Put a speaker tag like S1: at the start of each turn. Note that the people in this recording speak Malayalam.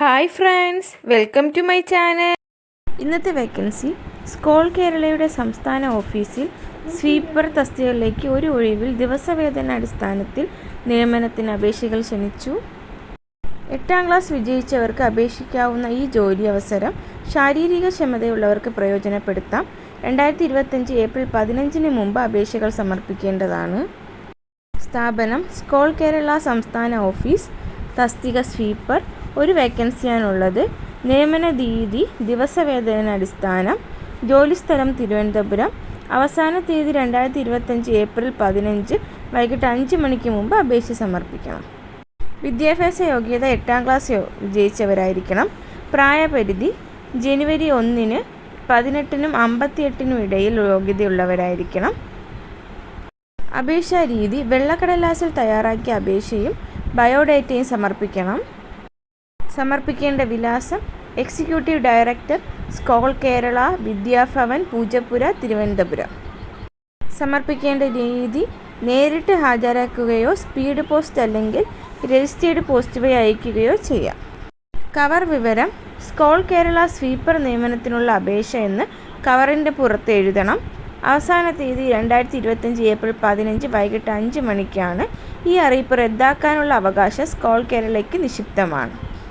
S1: Hi friends welcome to my channel. ഇന്നത്തെ വേക്കൻസി സ്കോൾ കേരളയുടെ സംസ്ഥാന ഓഫീസിൽ സ്വീപ്പർ തസ്തികളിലേക്ക് ഒരു ഒഴിവിൽ ദിവസവേതന അടിസ്ഥാനത്തിൽ നിയമനത്തിന് അപേക്ഷകൾ ക്ഷണിച്ചു. എട്ടാം ക്ലാസ് വിജയിച്ചവർക്ക് അപേക്ഷിക്കാവുന്ന ഈ ജോലി അവസരം ശാരീരിക ക്ഷമതയുള്ളവർക്ക് പ്രയോജനപ്പെടുത്താം. രണ്ടായിരത്തി ഇരുപത്തഞ്ച് ഏപ്രിൽ പതിനഞ്ചിന് മുമ്പ് അപേക്ഷകൾ സമർപ്പിക്കേണ്ടതാണ്. സ്ഥാപനം സ്കോൾ കേരള സംസ്ഥാന ഓഫീസ് തസ്തിക സ്വീപ്പർ ഒരു വേക്കൻസിയാണുള്ളത് നിയമന തീയതി ദിവസവേതന അടിസ്ഥാനം ജോലിസ്ഥലം തിരുവനന്തപുരം. അവസാന തീയതി രണ്ടായിരത്തി ഇരുപത്തഞ്ച് ഏപ്രിൽ പതിനഞ്ച് വൈകിട്ട് അഞ്ച് മണിക്ക് മുമ്പ് അപേക്ഷ സമർപ്പിക്കണം. വിദ്യാഭ്യാസ യോഗ്യത എട്ടാം ക്ലാസ് വിജയിച്ചവരായിരിക്കണം. പ്രായപരിധി ജനുവരി ഒന്നിന് പതിനെട്ടിനും അമ്പത്തിയെട്ടിനും ഇടയിൽ യോഗ്യതയുള്ളവരായിരിക്കണം. അപേക്ഷാ രീതി വെള്ളക്കടലാസിൽ തയ്യാറാക്കിയ അപേക്ഷയും ബയോഡേറ്റയും സമർപ്പിക്കണം. സമർപ്പിക്കേണ്ട വിലാസം എക്സിക്യൂട്ടീവ് ഡയറക്ടർ സ്കോൾ കേരള വിദ്യാഭവൻ പൂജപ്പുര തിരുവനന്തപുരം. സമർപ്പിക്കേണ്ട രീതി നേരിട്ട് ഹാജരാക്കുകയോ സ്പീഡ് പോസ്റ്റ് അല്ലെങ്കിൽ രജിസ്റ്റേർഡ് പോസ്റ്റ് വഴി അയക്കുകയോ ചെയ്യാം. കവർ വിവരം സ്കോൾ കേരള സ്വീപ്പർ നിയമനത്തിനുള്ള അപേക്ഷ എന്ന് കവറിന്റെ പുറത്ത് എഴുതണം. അവസാന തീയതി രണ്ടായിരത്തി ഇരുപത്തഞ്ച് ഏപ്രിൽ പതിനഞ്ച് വൈകിട്ട് അഞ്ച് മണിക്കാണ് ഈ അറിയിപ്പ് റദ്ദാക്കാനുള്ള അവകാശം സ്കോൾ കേരളയ്ക്ക് നിക്ഷിപ്തമാണ്.